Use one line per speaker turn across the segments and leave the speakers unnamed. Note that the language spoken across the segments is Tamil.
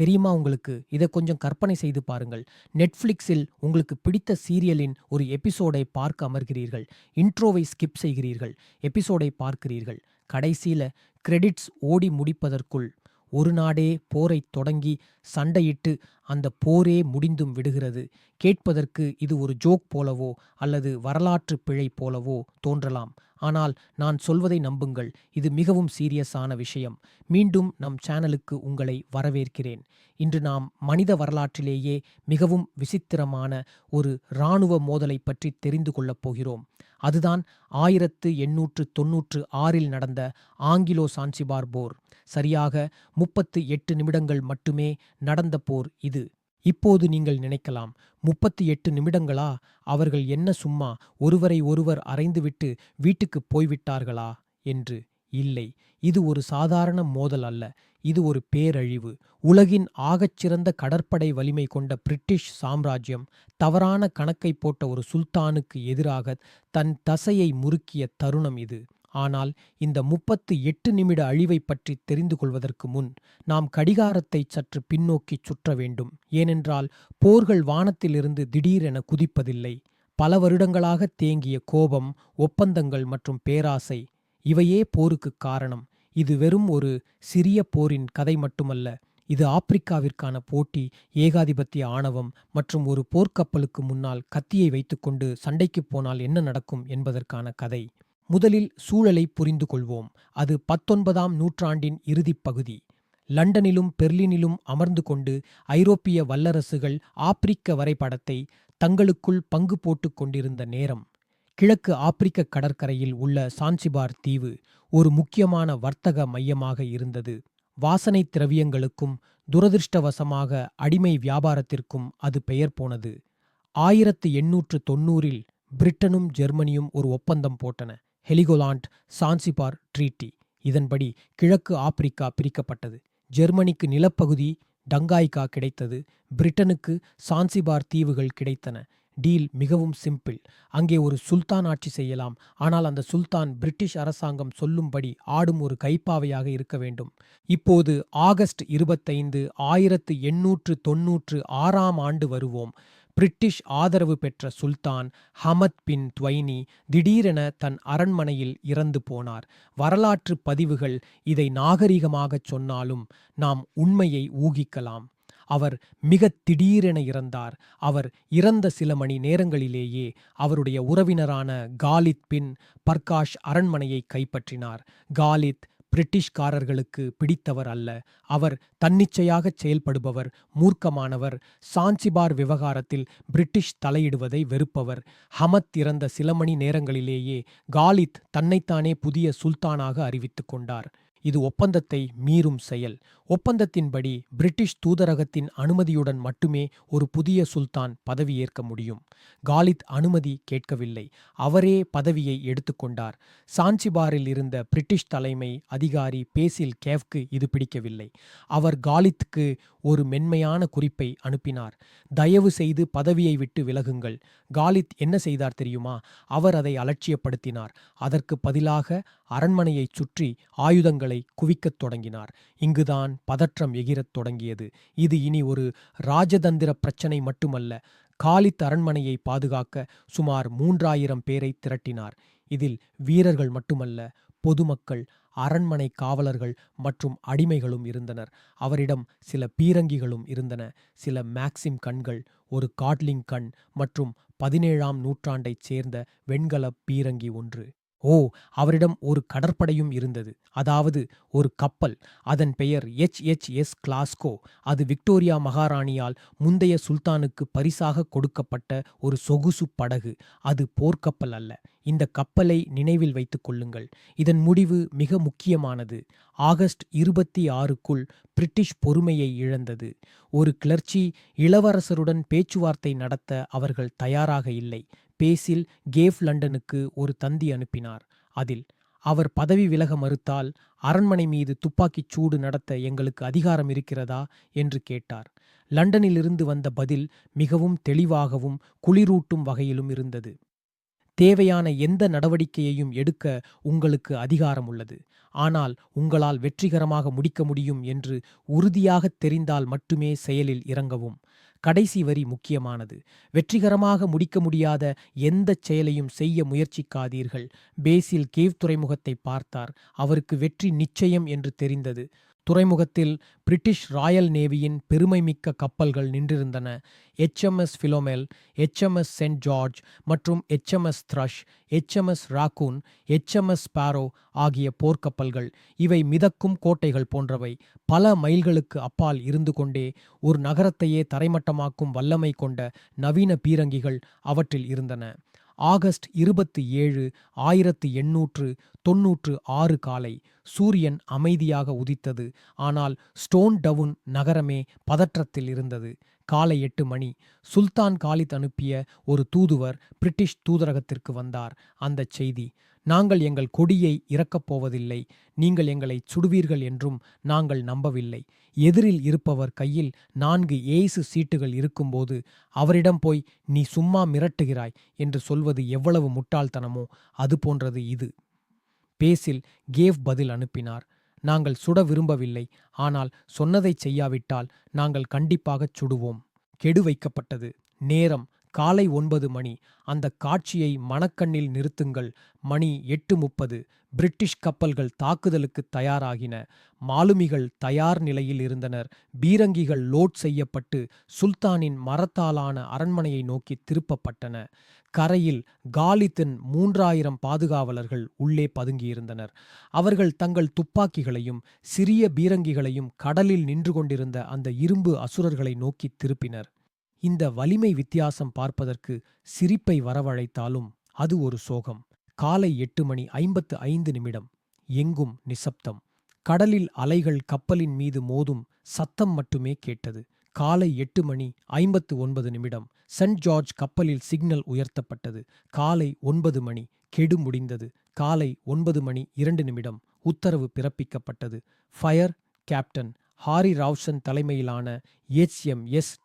தெரியுமா உங்களுக்கு? இதை கொஞ்சம் கற்பனை செய்து பாருங்கள். நெட்ஃப்ளிக்ஸில் உங்களுக்கு பிடித்த சீரியலின் ஒரு எபிசோடை பார்க்க அமர்கிறீர்கள். இன்ட்ரோவை ஸ்கிப் செய்கிறீர்கள். எபிசோடை பார்க்கிறீர்கள். கடைசியில கிரெடிட்ஸ் ஓடி முடிப்பதற்குள் ஒரு நாடே போரைத் தொடங்கி சண்டையிட்டு அந்த போரே முடிந்தும் விடுகிறது. கேட்பதற்கு இது ஒரு ஜோக் போலவோ அல்லது வரலாற்று பிழை போலவோ தோன்றலாம். ஆனால் நான் சொல்வதை நம்புங்கள். இது மிகவும் சீரியஸான விஷயம். மீண்டும் நம் சேனலுக்கு உங்களை வரவேற்கிறேன். இன்று நாம் மனித வரலாற்றிலேயே மிகவும் விசித்திரமான ஒரு இராணுவ மோதலை பற்றி தெரிந்து கொள்ளப் போகிறோம். அதுதான் ஆயிரத்து எண்ணூற்று தொன்னூற்று ஆறில் நடந்த ஆங்கிலோ சான்சிபார் போர். சரியாக முப்பத்து எட்டு நிமிடங்கள் மட்டுமே நடந்த போர் இது. இப்போது நீங்கள் நினைக்கலாம் முப்பத்தி எட்டு நிமிடங்களா? அவர்கள் என்ன சும்மா ஒருவரை ஒருவர் அறைந்துவிட்டு வீட்டுக்குப் போய்விட்டார்களா? என்று. இல்லை இது ஒரு சாதாரண மோதல் அல்ல இது ஒரு பேரழிவு. உலகின் ஆகச்சிறந்த கடற்படை வலிமை கொண்ட பிரிட்டிஷ் சாம்ராஜ்யம் தவறான கணக்கை போட்ட ஒரு சுல்தானுக்கு எதிராக தன் தசையை முறுக்கிய தருணம் இது. ஆனால் இந்த முப்பத்து எட்டு நிமிட அழிவை பற்றி தெரிந்து கொள்வதற்கு முன் நாம் கடிகாரத்தை சற்று பின்னோக்கி சுற்ற வேண்டும். ஏனென்றால் போர்கள் வானத்திலிருந்து திடீரென குதிப்பதில்லை. பல வருடங்களாக தேங்கிய கோபம் ஒப்பந்தங்கள் மற்றும் பேராசை இவையே போருக்கு காரணம். இது வெறும் ஒரு சிறிய போரின் கதை மட்டுமல்ல. இது ஆப்பிரிக்காவிற்கான போட்டி ஏகாதிபத்திய ஆணவம் மற்றும் ஒரு போர்க்கப்பலுக்கு முன்னால் கத்தியை வைத்துக்கொண்டு சண்டைக்குப் போனால் என்ன நடக்கும் என்பதற்கான கதை. முதலில் சூழலை புரிந்து கொள்வோம் அது பத்தொன்பதாம் நூற்றாண்டின் இறுதிப் பகுதி. லண்டனிலும் பெர்லினிலும் அமர்ந்து கொண்டு ஐரோப்பிய வல்லரசுகள் ஆப்பிரிக்க வரைபடத்தை தங்களுக்குள் பங்கு போட்டுக் கொண்டிருந்த நேரம். கிழக்கு ஆப்பிரிக்க கடற்கரையில் உள்ள சான்சிபார் தீவு ஒரு முக்கியமான வர்த்தக மையமாக இருந்தது. வாசனை திரவியங்களுக்கும் துரதிருஷ்டவசமாக அடிமை வியாபாரத்திற்கும் அது பெயர் போனது. ஆயிரத்து எண்ணூற்று தொன்னூறில் பிரிட்டனும் ஜெர்மனியும் ஒரு ஒப்பந்தம் போட்டன. Heligoland Zanzibar treaty. இதன்படி கிழக்கு ஆப்பிரிக்கா பிரிக்கப்பட்டது. ஜெர்மனிக்கு நிலப்பகுதி டங்காய்கா கிடைத்தது. பிரிட்டனுக்கு சான்சிபார் தீவுகள் கிடைத்தன. டீல் மிகவும் சிம்பிள். அங்கே ஒரு சுல்தான் ஆட்சி செய்யலாம். ஆனால் அந்த சுல்தான் பிரிட்டிஷ் அரசாங்கம் சொல்லும்படி ஆடும் ஒரு கைப்பாவையாக இருக்க வேண்டும். இப்போது ஆகஸ்ட் இருபத்தைந்து ஆயிரத்து எண்ணூற்று தொன்னூற்று ஆறாம் ஆண்டு வருவோம். பிரிட்டிஷ் ஆதரவு பெற்ற சுல்தான் ஹமத் பின் துவைனி திடீரென தன் அரண்மனையில் இறந்து போனார். வரலாற்று பதிவுகள் இதை நாகரிகமாகச் சொன்னாலும் நாம் உண்மையை ஊகிக்கலாம். அவர் மிக திடீரென இறந்தார். அவர் இறந்த சில மணி நேரங்களிலேயே அவருடைய உறவினரான காலித் பின் பர்காஷ் அரண்மனையை கைப்பற்றினார். காலித் பிரிட்டிஷ்காரர்களுக்கு பிடித்தவர் அல்ல. அவர் தன்னிச்சையாகச் செயல்படுபவர் மூர்க்கமானவர் சான்சிபார் விவகாரத்தில் பிரிட்டிஷ் தலையிடுவதை வெறுப்பவர். ஹமத் இறந்த சில மணி நேரங்களிலேயே காலித் தன்னைத்தானே புதிய சுல்தானாக அறிவித்துக் கொண்டார். இது ஒப்பந்தத்தை மீறும் செயல். ஒப்பந்தத்தின்படி பிரிட்டிஷ் தூதரகத்தின் அனுமதியுடன் மட்டுமே ஒரு புதிய சுல்தான் பதவியேற்க முடியும். காலித் அனுமதி கேட்கவில்லை. அவரே பதவியை எடுத்துக்கொண்டார். சாஞ்சிபாரில் இருந்த பிரிட்டிஷ் தலைமை அதிகாரி பேசில் கேவ்க்கு இது பிடிக்கவில்லை. அவர் காலித்துக்கு ஒரு மென்மையான குறிப்பை அனுப்பினார். தயவு செய்து பதவியை விட்டு விலகுங்கள். காலித் என்ன செய்தார் தெரியுமா? அவர் அதை அலட்சியப்படுத்தினார். அதற்கு பதிலாக அரண்மனையைச் சுற்றி ஆயுதங்களை குவிக்கத் தொடங்கினார். இங்குதான் பதற்றம் எகிரத் தொடங்கியது. இது இனி ஒரு ராஜதந்திர பிரச்சனை மட்டுமல்ல காலித் அரண்மனையை பாதுகாக்க சுமார் மூன்றாயிரம் பேரை திரட்டினார். இதில் வீரர்கள் மட்டுமல்ல பொதுமக்கள் அரண்மனை காவலர்கள் மற்றும் அடிமைகளும் இருந்தனர். அவரிடம் சில பீரங்கிகளும் இருந்தன. சில மேக்சிம் கண்கள் ஒரு காட்லிங் கண் மற்றும் பதினேழாம் நூற்றாண்டைச் சேர்ந்த வெண்கல பீரங்கி ஒன்று. ஓ அவரிடம் ஒரு கடற்படையும் இருந்தது. அதாவது ஒரு கப்பல். அதன் பெயர் எச். எச். எஸ். கிளாஸ்கோ. அது விக்டோரியா மகாராணியால் முந்தைய சுல்தானுக்கு பரிசாக கொடுக்கப்பட்ட ஒரு சொகுசு படகு. அது போர்க்கப்பல் அல்ல. இந்த கப்பலை நினைவில் வைத்துக் கொள்ளுங்கள். இதன் முடிவு மிக முக்கியமானது. ஆகஸ்ட் இருபத்தி ஆறுக்குள் பிரிட்டிஷ் பொறுமையை இழந்தது. ஒரு கிளர்ச்சி இளவரசருடன் பேச்சுவார்த்தை நடத்த அவர்கள் தயாராக இல்லை. பேசில் கேவ் லண்டனுக்கு ஒரு தந்தி அனுப்பினார். அதில் அவர் பதவி விலக மறுத்தால் அரண்மனை மீது துப்பாக்கிச் சூடு நடத்த எங்களுக்கு அதிகாரம் இருக்கிறதா? என்று கேட்டார். லண்டனிலிருந்து வந்த பதில் மிகவும் தெளிவாகவும் குளிரூட்டும் வகையிலும் இருந்தது. தேவையான எந்த நடவடிக்கையையும் எடுக்க உங்களுக்கு அதிகாரம் உள்ளது. ஆனால் உங்களால் வெற்றிகரமாக முடிக்க முடியும் என்று உறுதியாகத் தெரிந்தால் மட்டுமே செயலில் இறங்கவும். கடைசி வரி முக்கியமானது. வெற்றிகரமாக முடிக்க முடியாத எந்த செயலையும் செய்ய முயற்சிக்காதீர்கள். பேசில் கேவ் துறைமுகத்தை பார்த்தார். அவருக்கு வெற்றி நிச்சயம் என்று தெரிந்தது. துறைமுகத்தில் பிரிட்டிஷ் ராயல் நேவியின் பெருமைமிக்க கப்பல்கள் நின்றிருந்தன. HMS Philomel HMS Saint George மற்றும் HMS Thrush HMS Racoon HMS Sparrow ஆகிய போர்க்கப்பல்கள். இவை மிதக்கும் கோட்டைகள் போன்றவை. பல மைல்களுக்கு அப்பால் இருந்து கொண்டே ஒரு நகரத்தையே தரைமட்டமாக்கும் வல்லமை கொண்ட நவீன பீரங்கிகள் அவற்றில் இருந்தன. ஆகஸ்ட் இருபத்தி ஏழு ஆயிரத்து எண்ணூற்று தொன்னூற்று ஆறு காலை சூரியன் அமைதியாக உதித்தது. ஆனால் ஸ்டோன் டவுன் நகரமே பதற்றத்தில் இருந்தது. காலை எட்டு மணி. சுல்தான் காலித் அனுப்பிய ஒரு தூதுவர் பிரிட்டிஷ் தூதரகத்திற்கு வந்தார். அந்த செய்தி நாங்கள் எங்கள் கொடியை இறக்கப் போவதில்லை. நீங்கள் எங்களை சுடுவீர்கள் என்றும் நாங்கள் நம்பவில்லை. எதிரில் இருப்பவர் கையில் நான்கு ஏசு சீட்டுகள் இருக்கும்போது அவரிடம் போய் நீ சும்மா மிரட்டுகிறாய் என்று சொல்வது எவ்வளவு முட்டாள்தனமோ அது போன்றது இது. பேசில் கேவ் பதில் அனுப்பினார். நாங்கள் சுட விரும்பவில்லை. ஆனால் சொன்னதைச் செய்யாவிட்டால் நாங்கள் கண்டிப்பாகச் சுடுவோம். கெடு வைக்கப்பட்டது. நேரம். காலை ஒன்பது மணி. அந்த காட்சியை மணக்கண்ணில் நிறுத்துங்கள். மணி எட்டு முப்பது. பிரிட்டிஷ் கப்பல்கள் தாக்குதலுக்கு தயாராகின. மாலுமிகள் தயார் நிலையில் இருந்தனர். பீரங்கிகள் லோட் செய்யப்பட்டு சுல்தானின் மரத்தாலான அரண்மனையை நோக்கி திருப்பப்பட்டன. கரையில் காலித்தின் மூன்றாயிரம் பாதுகாவலர்கள் உள்ளே பதுங்கியிருந்தனர். அவர்கள் தங்கள் துப்பாக்கிகளையும் சிறிய பீரங்கிகளையும் கடலில் நின்று கொண்டிருந்த அந்த இரும்பு அசுரர்களை நோக்கி திருப்பினர். இந்த வலிமை வித்தியாசம் பார்ப்பதற்கு சிரிப்பை வரவழைத்தாலும் அது ஒரு சோகம். காலை எட்டு மணி ஐம்பத்து ஐந்து நிமிடம். எங்கும் நிசப்தம். கடலில் அலைகள் கப்பலின் மீது மோதும் சத்தம் மட்டுமே கேட்டது. காலை எட்டு மணி ஐம்பத்து ஒன்பது நிமிடம். சென்ட் ஜார்ஜ் கப்பலில் சிக்னல் உயர்த்தப்பட்டது. காலை ஒன்பது மணி கெடு முடிந்தது. காலை ஒன்பது மணி இரண்டு நிமிடம். உத்தரவு பிறப்பிக்கப்பட்டது. Fire captain. ஹாரி ராவ்ஷன் தலைமையிலான எஸ்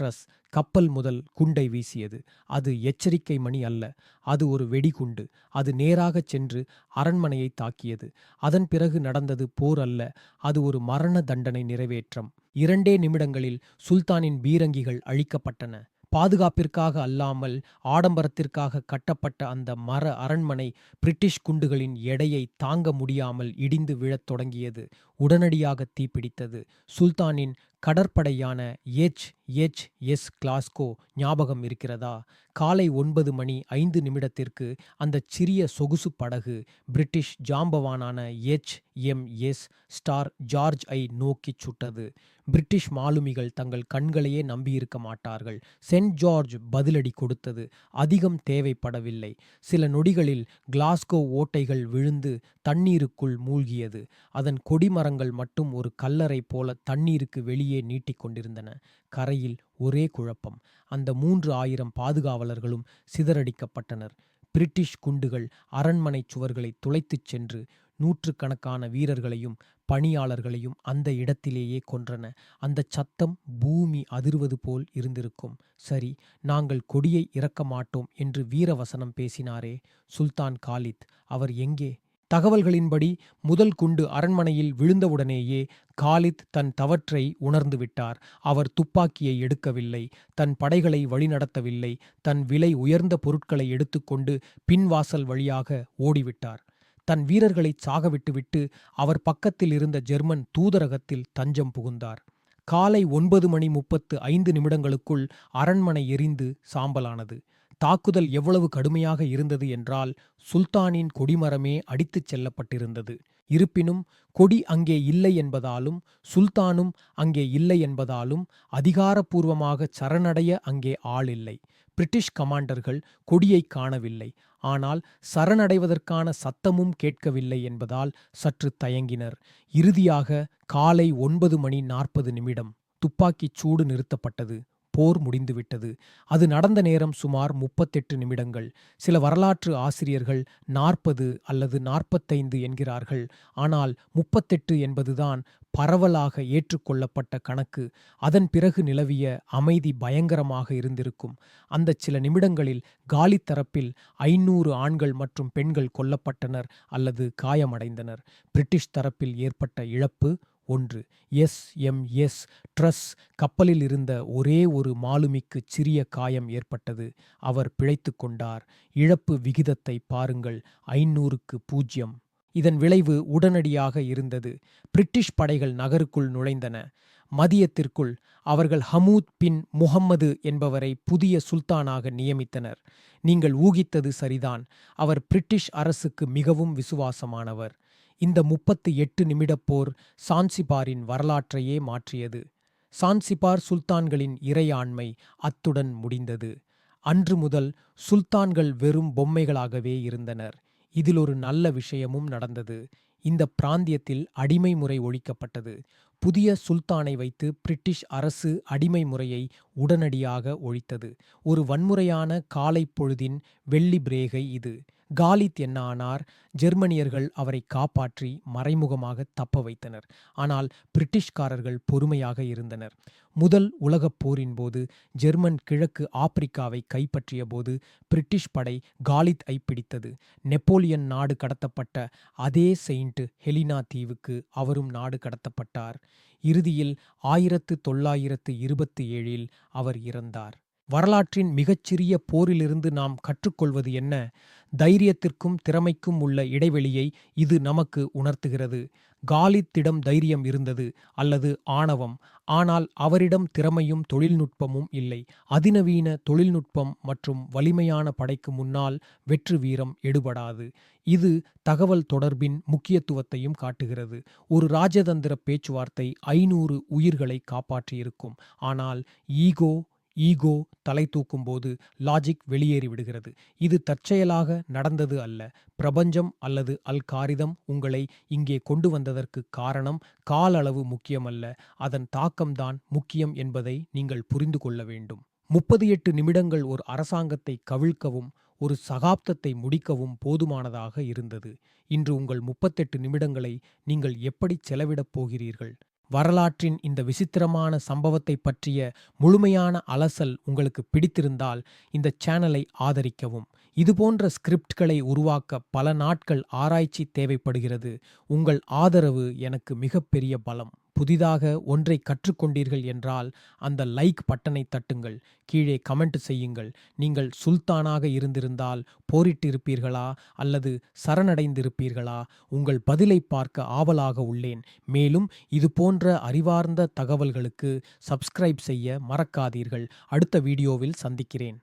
ட்ரஸ் கப்பல் முதல் குண்டை வீசியது. அது எச்சரிக்கை மணி அல்ல. அது ஒரு வெடிகுண்டு அது நேராகச் சென்று அரண்மனையை தாக்கியது. அதன் பிறகு நடந்தது போர் அல்ல. அது ஒரு மரண தண்டனை நிறைவேற்றம். இரண்டே நிமிடங்களில் சுல்தானின் பீரங்கிகள் அழிக்கப்பட்டன. பாதுகாப்பிற்காக அல்லாமல் ஆடம்பரத்திற்காக கட்டப்பட்ட அந்த மர அரண்மனை பிரிட்டிஷ் குண்டுகளின் எடையை தாங்க முடியாமல் இடிந்து விழத் தொடங்கியது. உடனடியாக தீப்பிடித்தது. சுல்தானின் கடற்படையான எச் எச் எஸ் கிளாஸ்கோ ஞாபகம் இருக்கிறதா? காலை ஒன்பது மணி ஐந்து நிமிடத்திற்கு அந்த சிறிய சொகுசு படகு British ஜாம்பவானான H M S star George ஐ நோக்கிச் சுட்டது. பிரிட்டிஷ் மாலுமிகள் தங்கள் கண்களையே நம்பியிருக்க மாட்டார்கள். சென்ட் ஜார்ஜ் பதிலடி கொடுத்தது. அதிகம் தேவைப்படவில்லை. சில நொடிகளில் கிளாஸ்கோ ஓட்டைகள் விழுந்து தண்ணீருக்குள் மூழ்கியது. அதன் கொடிமரங்கள் மட்டும் ஒரு கல்லறை போல தண்ணீருக்கு வெளியே அப்படியே நீட்டிக்கொண்டிருந்தன கரையில் ஒரே குழப்பம். அந்த மூன்று ஆயிரம் பாதுகாவலர்களும் சிதறடிக்கப்பட்டனர். பிரிட்டிஷ் குண்டுகள் அரண்மனை சுவர்களை துளைத்துச் சென்று நூற்றுக்கணக்கான வீரர்களையும் பணியாளர்களையும் அந்த இடத்திலேயே கொன்றன. அந்த சத்தம் பூமி அதிர்வது போல் இருந்திருக்கும். சரி நாங்கள் கொடியை இறக்க மாட்டோம் என்று வீரவசனம் பேசினாரே சுல்தான் காலித். அவர் எங்கே? தகவல்களின்படி முதல் குண்டு அரண்மனையில் விழுந்தவுடனேயே காலித் தன் தவற்றை உணர்ந்துவிட்டார் அவர் துப்பாக்கியை எடுக்கவில்லை தன் படைகளை வழிநடத்தவில்லை தன் விலை உயர்ந்த பொருட்களை எடுத்துக்கொண்டு பின்வாசல் வழியாக ஓடிவிட்டார். தன் வீரர்களை சாகவிட்டுவிட்டு அவர் பக்கத்தில் இருந்த ஜெர்மன் தூதரகத்தில் தஞ்சம் புகுந்தார். காலை ஒன்பது மணி முப்பத்து ஐந்து நிமிடங்களுக்குள் அரண்மனை எரிந்து சாம்பலானது. தாக்குதல் எவ்வளவு கடுமையாக இருந்தது என்றால் சுல்தானின் கொடிமரமே அடித்துச் செல்லப்பட்டிருந்தது. இருப்பினும் கொடி அங்கே இல்லை என்பதாலும் சுல்தானும் அங்கே இல்லை என்பதாலும் அதிகாரப்பூர்வமாக சரணடைய அங்கே ஆள் இல்லை. பிரிட்டிஷ் கமாண்டர்கள் கொடியை காணவில்லை. ஆனால் சரணடைவதற்கான சத்தமும் கேட்கவில்லை என்பதால் சற்று தயங்கினர். இறுதியாக காலை ஒன்பது மணி நாற்பது நிமிடம் துப்பாக்கிச் சூடு நிறுத்தப்பட்டது. போர் முடிந்துவிட்டது. அது நடந்த நேரம் சுமார் முப்பத்தெட்டு நிமிடங்கள். சில வரலாற்று ஆசிரியர்கள் நாற்பது அல்லது நாற்பத்தைந்து என்கிறார்கள். ஆனால் முப்பத்தெட்டு என்பதுதான் பரவலாக ஏற்றுக்கொள்ளப்பட்ட கணக்கு. அதன் பிறகு நிலவிய அமைதி பயங்கரமாக இருந்திருக்கும். அந்த சில நிமிடங்களில் காலி தரப்பில் ஐநூறு ஆண்கள் மற்றும் பெண்கள் கொல்லப்பட்டனர் அல்லது காயமடைந்தனர். பிரிட்டிஷ் தரப்பில் ஏற்பட்ட இழப்பு ஒன்று. எஸ் எம் எஸ் ட்ரஸ் கப்பலில் இருந்த ஒரே ஒரு மாலுமிக்கு சிறிய காயம் ஏற்பட்டது. அவர் பிழைத்து கொண்டார். இழப்பு விகிதத்தை பாருங்கள். ஐநூறுக்கு பூஜ்யம். இதன் விளைவு உடனடியாக இருந்தது. பிரிட்டிஷ் படைகள் நகருக்குள் நுழைந்தன. மதியத்திற்குள் அவர்கள் ஹமூத் பின் முஹம்மது என்பவரை புதிய சுல்தானாக நியமித்தனர். நீங்கள் ஊகித்தது சரிதான். அவர் பிரிட்டிஷ் அரசுக்கு மிகவும் விசுவாசமானவர். இந்த முப்பத்து எட்டு நிமிடப் போர் சான்சிபாரின் வரலாற்றையே மாற்றியது. சான்சிபார் சுல்தான்களின் இறையாண்மை அத்துடன் முடிந்தது. அன்று முதல் சுல்தான்கள் வெறும் பொம்மைகளாகவே இருந்தனர். இதில் ஒரு நல்ல விஷயமும் நடந்தது. இந்த பிராந்தியத்தில் அடிமை முறை ஒழிக்கப்பட்டது. புதிய சுல்தானை வைத்து பிரிட்டிஷ் அரசு அடிமை முறையை உடனடியாக ஒழித்தது. ஒரு வன்முறையான காலை பொழுதின் வெள்ளி பிரேகை இது. காலித் என்ன ஆனார் ஜெர்மனியர்கள் அவரை காப்பாற்றி மறைமுகமாக தப்ப வைத்தனர். ஆனால் பிரிட்டிஷ்காரர்கள் பொறுமையாக இருந்தனர். முதல் உலகப் போரின் போது ஜெர்மன் கிழக்கு ஆப்பிரிக்காவை கைப்பற்றிய போது பிரிட்டிஷ் படை காலித் ஐ பிடித்தது. நெப்போலியன் நாடு கடத்தப்பட்ட அதே செயின்ட் ஹெலினா தீவுக்கு அவரும் நாடு கடத்தப்பட்டார். இறுதியில் ஆயிரத்து தொள்ளாயிரத்து இருபத்தி ஏழில் அவர் இறந்தார். வரலாற்றின் மிகச்சிறிய போரிலிருந்து நாம் கற்றுக்கொள்வது என்ன? தைரியத்திற்கும் திறமைக்கும் உள்ள இடைவெளியை இது நமக்கு உணர்த்துகிறது. காலித்திடம் தைரியம் இருந்தது அல்லது ஆணவம். ஆனால் அவரிடம் திறமையும் தொழில்நுட்பமும் இல்லை. அதிநவீன தொழில்நுட்பம் மற்றும் வலிமையான படைக்கு முன்னால் வெற்று வீரம் எடுபடாது. இது தகவல் தொடர்பின் முக்கியத்துவத்தையும் காட்டுகிறது. ஒரு ராஜதந்திர பேச்சுவார்த்தை ஐநூறு உயிர்களை காப்பாற்றியிருக்கும். ஆனால் ஈகோ ஈகோ தலை தூக்கும்போது லாஜிக் வெளியேறி விடுகிறது. இது தற்செயலாக நடந்தது அல்ல. பிரபஞ்சம் அல்லது அல்காரிதம் உங்களை இங்கே கொண்டு வந்ததற்கு காரணம் கால அளவு முக்கியமல்ல. அதன் தாக்கம்தான் முக்கியம் என்பதை நீங்கள் புரிந்து கொள்ள வேண்டும். முப்பது எட்டு நிமிடங்கள் ஒரு அரசாங்கத்தை கவிழ்க்கவும் ஒரு சகாப்தத்தை முடிக்கவும் போதுமானதாக இருந்தது. இன்று உங்கள் முப்பத்தெட்டு நிமிடங்களை நீங்கள் எப்படி செலவிடப் போகிறீர்கள்? வரலாற்றின் இந்த விசித்திரமான சம்பவத்தை பற்றிய முழுமையான அலசல் உங்களுக்கு பிடித்திருந்தால் இந்த சேனலை ஆதரிக்கவும். இதுபோன்ற ஸ்கிரிப்ட்களை உருவாக்க பல நாட்கள் ஆராய்ச்சி தேவைப்படுகிறது. உங்கள் ஆதரவு எனக்கு மிகப்பெரிய பலம். புதிதாக ஒன்றை கற்றுக்கொண்டீர்கள் என்றால் அந்த லைக் பட்டனை தட்டுங்கள். கீழே கமெண்ட் செய்யுங்கள். நீங்கள் சுல்தானாக இருந்திருந்தால் போரிட்டிருப்பீர்களா? அல்லது சரணடைந்திருப்பீர்களா? உங்கள் பதிலை பார்க்க ஆவலாக உள்ளேன். மேலும் இது போன்ற அறிவார்ந்த தகவல்களுக்கு சப்ஸ்கிரைப் செய்ய மறக்காதீர்கள். அடுத்த வீடியோவில் சந்திக்கிறேன்.